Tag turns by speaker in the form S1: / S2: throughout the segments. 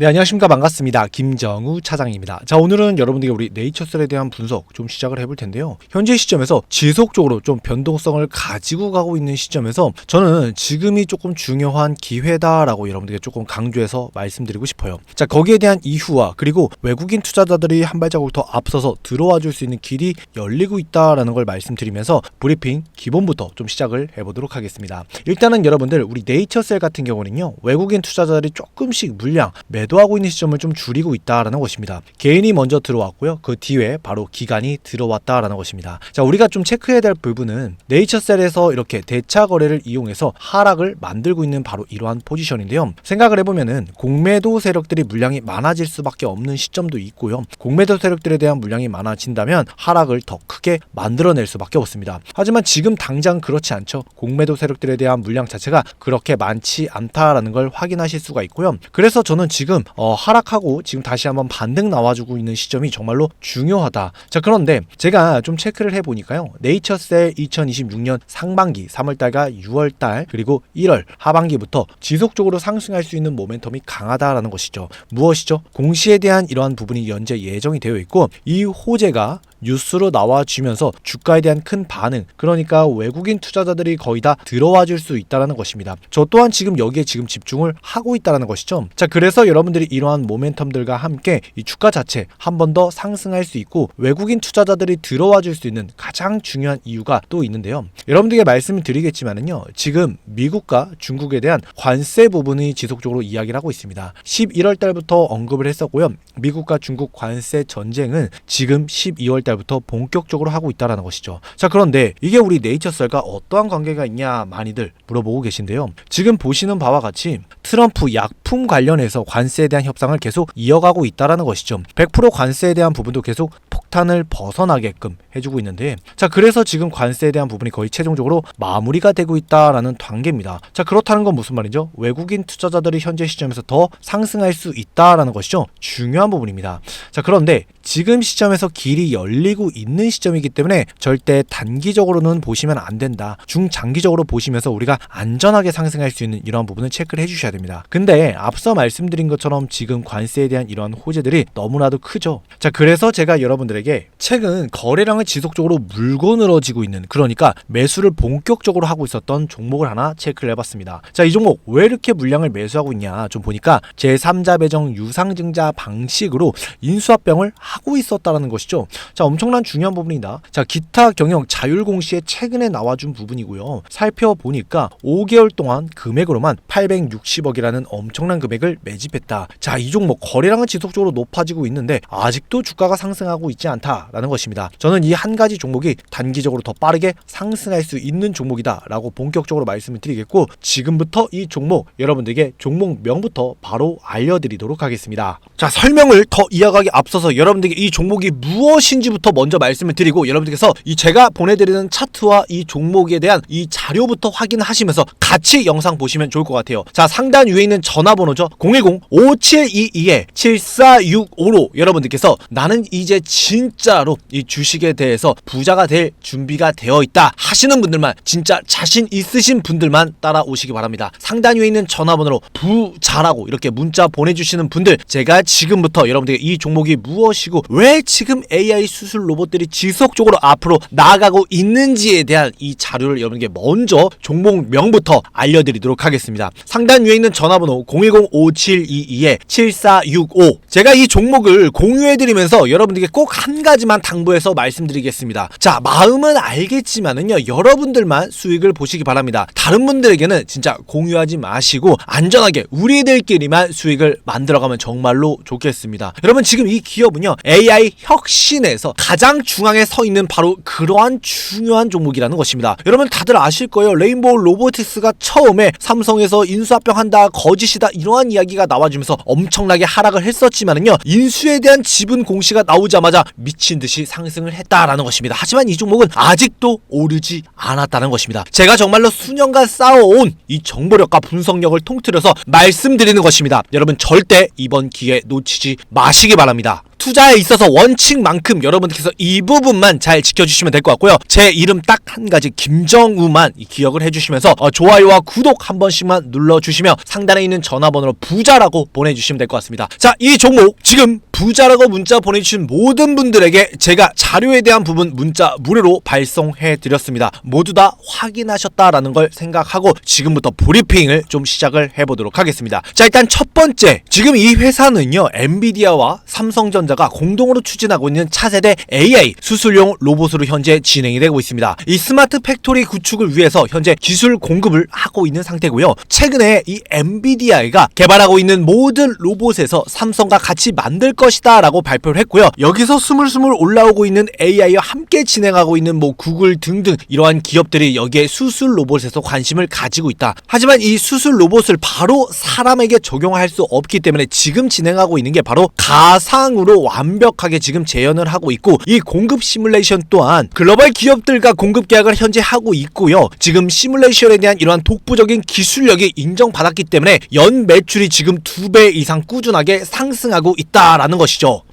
S1: 네, 안녕하십니까. 반갑습니다. 김정우 차장입니다. 자, 오늘은 여러분들께 우리 네이처셀에 대한 분석 좀 시작을 해볼 텐데요. 현재 시점에서 지속적으로 좀 변동성을 가지고 가고 있는 시점에서 저는 지금이 조금 중요한 기회다라고 여러분들께 조금 강조해서 말씀드리고 싶어요. 자, 거기에 대한 이유와 그리고 외국인 투자자들이 한 발자국 더 앞서서 들어와 줄 수 있는 길이 열리고 있다라는 걸 말씀드리면서 브리핑 기본부터 좀 시작을 해보도록 하겠습니다. 일단은 여러분들 우리 네이처셀 같은 경우는요. 외국인 투자자들이 조금씩 물량 매 도하고 있는 시점을 좀 줄이고 있다라는 것입니다. 개인이 먼저 들어왔고요. 그 뒤에 바로 기관이 들어왔다라는 것입니다. 자, 우리가 좀 체크해야 될 부분은 네이처셀에서 이렇게 대차 거래를 이용해서 하락을 만들고 있는 바로 이러한 포지션인데요. 생각을 해보면은 공매도 세력들이 물량이 많아질 수밖에 없는 시점도 있고요. 공매도 세력들에 대한 물량이 많아진다면 하락을 더 크게 만들어낼 수밖에 없습니다. 하지만 지금 당장 그렇지 않죠. 공매도 세력들에 대한 물량 자체가 그렇게 많지 않다라는 걸 확인하실 수가 있고요. 그래서 저는 지금 어, 하락하고 지금 다시 한번 반등 나와주고 있는 시점이 정말로 중요하다. 자 그런데 제가 좀 체크를 해보니까요. 네이처셀 2026년 상반기 3월달과 6월달 그리고 1월 하반기부터 지속적으로 상승할 수 있는 모멘텀이 강하다라는 것이죠. 무엇이죠? 공시에 대한 이러한 부분이 현재 예정이 되어 있고 이 호재가 뉴스로 나와지면서 주가에 대한 큰 반응 그러니까 외국인 투자자들이 거의 다 들어와 줄 수 있다는 것입니다. 저 또한 지금 여기에 지금 집중을 하고 있다는 것이죠. 자 그래서 여러분들이 이러한 모멘텀들과 함께 이 주가 자체 한 번 더 상승할 수 있고 외국인 투자자들이 들어와 줄 수 있는 가장 중요한 이유가 또 있는데요. 여러분들에게 말씀을 드리겠지만은요. 지금 미국과 중국에 대한 관세 부분이 지속적으로 이야기를 하고 있습니다. 11월 달부터 언급을 했었고요. 미국과 중국 관세 전쟁은 지금 12월 달 부터 본격적으로 하고 있다라는 것이죠. 자, 그런데 이게 우리 네이처셀과 어떠한 관계가 있냐 많이들 물어보고 계신데요. 지금 보시는 바와 같이 트럼프 약 품 관련해서 관세에 대한 협상을 계속 이어가고 있다라는 것이죠. 100% 관세에 대한 부분도 계속 폭탄을 벗어나게끔 해주고 있는데 자 그래서 지금 관세에 대한 부분이 거의 최종적으로 마무리가 되고 있다라는 단계입니다. 자 그렇다는 건 무슨 말이죠? 외국인 투자자들이 현재 시점에서 더 상승할 수 있다라는 것이죠. 중요한 부분입니다. 자 그런데 지금 시점에서 길이 열리고 있는 시점이기 때문에 절대 단기적으로는 보시면 안 된다. 중장기적으로 보시면서 우리가 안전하게 상승할 수 있는 이러한 부분을 체크를 해주셔야 됩니다. 근데 앞서 말씀드린 것처럼 지금 관세에 대한 이러한 호재들이 너무나도 크죠. 자 그래서 제가 여러분들에게 최근 거래량을 지속적으로 물고 늘어지고 있는 그러니까 매수를 본격적으로 하고 있었던 종목을 하나 체크를 해봤습니다. 자 이 종목 왜 이렇게 물량을 매수하고 있냐 좀 보니까 제3자 배정 유상증자 방식으로 인수합병을 하고 있었다라는 것이죠. 자, 엄청난 중요한 부분이다. 자, 기타 경영 자율 공시에 최근에 나와준 부분이고요. 살펴보니까 5개월 동안 금액으로만 860억이라는 엄청난 금액을 매집했다. 자, 이 종목 거래량은 지속적으로 높아지고 있는데 아직도 주가가 상승하고 있지 않다라는 것입니다. 저는 이 한 가지 종목이 단기적으로 더 빠르게 상승할 수 있는 종목이다라고 본격적으로 말씀을 드리겠고 지금부터 이 종목 여러분들에게 종목명부터 바로 알려드리도록 하겠습니다. 자, 설명을 더 이어가기 앞서서 여러분들에게 이 종목이 무엇인지부터 먼저 말씀을 드리고 여러분들께서 이 제가 보내드리는 차트와 이 종목에 대한 이 자료부터 확인하시면서 같이 영상 보시면 좋을 것 같아요. 자, 상단 위에 있는 전화번호 죠. 010-5722-7465로 여러분들께서 나는 이제 진짜로 이 주식에 대해서 부자가 될 준비가 되어 있다 하시는 분들만 진짜 자신 있으신 분들만 따라오시기 바랍니다. 상단 위에 있는 전화번호로 부자라고 이렇게 문자 보내주시는 분들 제가 지금부터 여러분들에게 이 종목이 무엇이고 왜 지금 AI 수술 로봇들이 지속적으로 앞으로 나아가고 있는지에 대한 이 자료를 여러분께 먼저 종목명부터 알려드리도록 하겠습니다. 상단 위에 있는 전화번호 010-5722-7465 제가 이 종목을 공유해드리면서 여러분들께 꼭한 가지만 당부해서 말씀드리겠습니다. 자 마음은 알겠지만은요 여러분들만 수익을 보시기 바랍니다. 다른 분들에게는 진짜 공유하지 마시고 안전하게 우리들끼리만 수익을 만들어가면 정말로 좋겠습니다. 여러분 지금 이 기업은요 AI 혁신에서 가장 중앙에 서 있는 바로 그러한 중요한 종목이라는 것입니다. 여러분 다들 아실 거예요. 레인보우 로보틱스가 처음에 삼성에서 인수합병한다 거짓이다 이러한 이야기가 나와주면서 엄청나게 하락을 했었지만은요 인수에 대한 지분 공시가 나오자마자 미친 듯이 상승을 했다라는 것입니다. 하지만 이 종목은 아직도 오르지 않았다는 것입니다. 제가 정말로 수년간 쌓아온 이 정보력과 분석력을 통틀어서 말씀드리는 것입니다. 여러분 절대 이번 기회 놓치지 마시기 바랍니다. 투자에 있어서 원칙만큼 여러분들께서 이 부분만 잘 지켜주시면 될 것 같고요. 제 이름 딱 한 가지 김정우만 기억을 해주시면서 어, 좋아요와 구독 한 번씩만 눌러주시면 상단에 있는 전화번호로 부자라고 보내주시면 될 것 같습니다. 자, 이 종목 지금 부자라고 문자 보내주신 모든 분들에게 제가 자료에 대한 부분 문자 무료로 발송해 드렸습니다. 모두 다 확인하셨다라는 걸 생각하고 지금부터 브리핑을 좀 시작을 해보도록 하겠습니다. 자, 일단 첫 번째 지금 이 회사는요 엔비디아와 삼성전자가 공동으로 추진하고 있는 차세대 AI 수술용 로봇으로 현재 진행이 되고 있습니다. 이 스마트 팩토리 구축을 위해서 현재 기술 공급을 하고 있는 상태고요. 최근에 이 엔비디아가 개발하고 있는 모든 로봇에서 삼성과 같이 만들 것 이다라고 발표를 했고요. 여기서 스물스물 올라오고 있는 AI와 함께 진행하고 있는 뭐 구글 등등 이러한 기업들이 여기에 수술 로봇에서 관심을 가지고 있다. 하지만 이 수술 로봇을 바로 사람에게 적용할 수 없기 때문에 지금 진행하고 있는 게 바로 가상으로 완벽하게 지금 재현을 하고 있고 이 공급 시뮬레이션 또한 글로벌 기업들과 공급 계약을 현재 하고 있고요. 지금 시뮬레이션에 대한 이러한 독보적인 기술력이 인정받았기 때문에 연 매출이 지금 두 배 이상 꾸준하게 상승하고 있다라는 것이죠.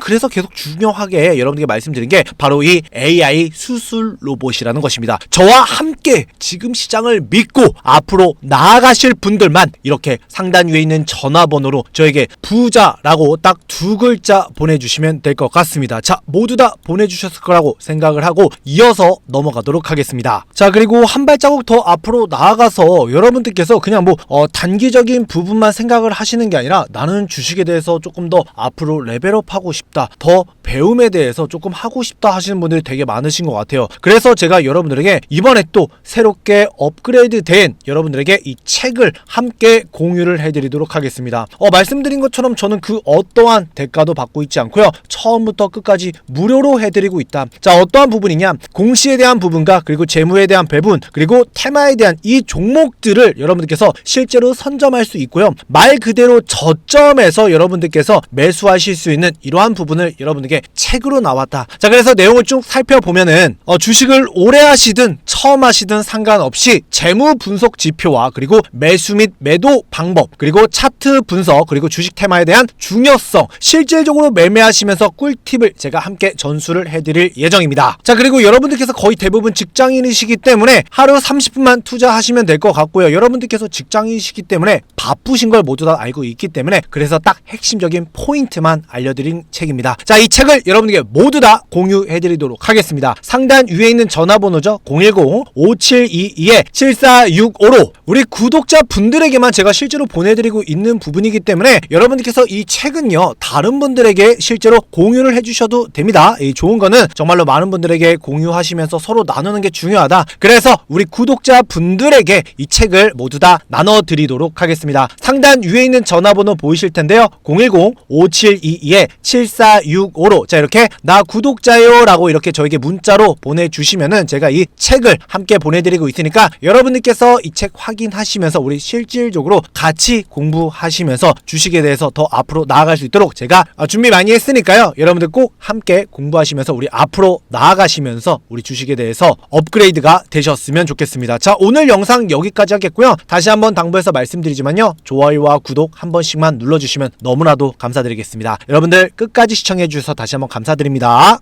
S1: 그래서 계속 중요하게 여러분들께 말씀드린 게 바로 이 AI 수술 로봇이라는 것입니다. 저와 함께 지금 시장을 믿고 앞으로 나아가실 분들만 이렇게 상단 위에 있는 전화번호로 저에게 부자라고 딱 두 글자 보내주시면 될 것 같습니다. 자, 모두 다 보내주셨을 거라고 생각을 하고 이어서 넘어가도록 하겠습니다. 자, 그리고 한 발자국 더 앞으로 나아가서 여러분들께서 그냥 뭐 어, 단기적인 부분만 생각을 하시는 게 아니라 나는 주식에 대해서 조금 더 앞으로 레벨업하고 싶 다. 더 배움에 대해서 조금 하고 싶다 하시는 분들이 되게 많으신 것 같아요. 그래서 제가 여러분들에게 이번에 또 새롭게 업그레이드 된 여러분들에게 이 책을 함께 공유를 해드리도록 하겠습니다. 어, 말씀드린 것처럼 저는 그 어떠한 대가도 받고 있지 않고요. 처음부터 끝까지 무료로 해드리고 있다. 자, 어떠한 부분이냐? 공시에 대한 부분과 그리고 재무에 대한 배분 그리고 테마에 대한 이 종목들을 여러분들께서 실제로 선점할 수 있고요. 말 그대로 저점에서 여러분들께서 매수하실 수 있는 이러한 부분을 여러분들께 책으로 나왔다. 자, 그래서 내용을 쭉 살펴보면은 어, 주식을 오래 하시든 처음 하시든 상관없이 재무 분석 지표와 그리고 매수 및 매도 방법 그리고 차트 분석 그리고 주식 테마에 대한 중요성 실질적으로 매매하시면서 꿀팁을 제가 함께 전수를 해드릴 예정입니다. 자 그리고 여러분들께서 거의 대부분 직장인이시기 때문에 하루 30분만 투자하시면 될 것 같고요. 여러분들께서 직장인이시기 때문에 바쁘신 걸 모두 다 알고 있기 때문에 그래서 딱 핵심적인 포인트만 알려드린 책입니다. 자, 이 책을 여러분에게 모두 다 공유해드리도록 하겠습니다. 상단 위에 있는 전화번호죠. 010-5722-7465로 우리 구독자 분들에게만 제가 실제로 보내드리고 있는 부분이기 때문에 여러분들께서 이 책은요, 다른 분들에게 실제로 공유를 해주셔도 됩니다. 이 좋은 거는 정말로 많은 분들에게 공유하시면서 서로 나누는 게 중요하다. 그래서 우리 구독자 분들에게 이 책을 모두 다 나눠드리도록 하겠습니다. 상단 위에 있는 전화번호 보이실 텐데요. 010-5722-7465로 자 이렇게 나 구독자요 라고 이렇게 저에게 문자로 보내주시면은 제가 이 책을 함께 보내드리고 있으니까 여러분들께서 이 책 확인하시면서 우리 실질적으로 같이 공부하시면서 주식에 대해서 더 앞으로 나아갈 수 있도록 제가 어, 준비 많이 했으니까요. 여러분들 꼭 함께 공부하시면서 우리 앞으로 나아가시면서 우리 주식에 대해서 업그레이드가 되셨으면 좋겠습니다. 자, 오늘 영상 여기까지 하겠고요. 다시 한번 당부해서 말씀드리지만요. 좋아요와 구독 한 번씩만 눌러주시면 너무나도 감사드리겠습니다. 여러분들 끝까지 시청해주셔서 다시 한번 감사드립니다.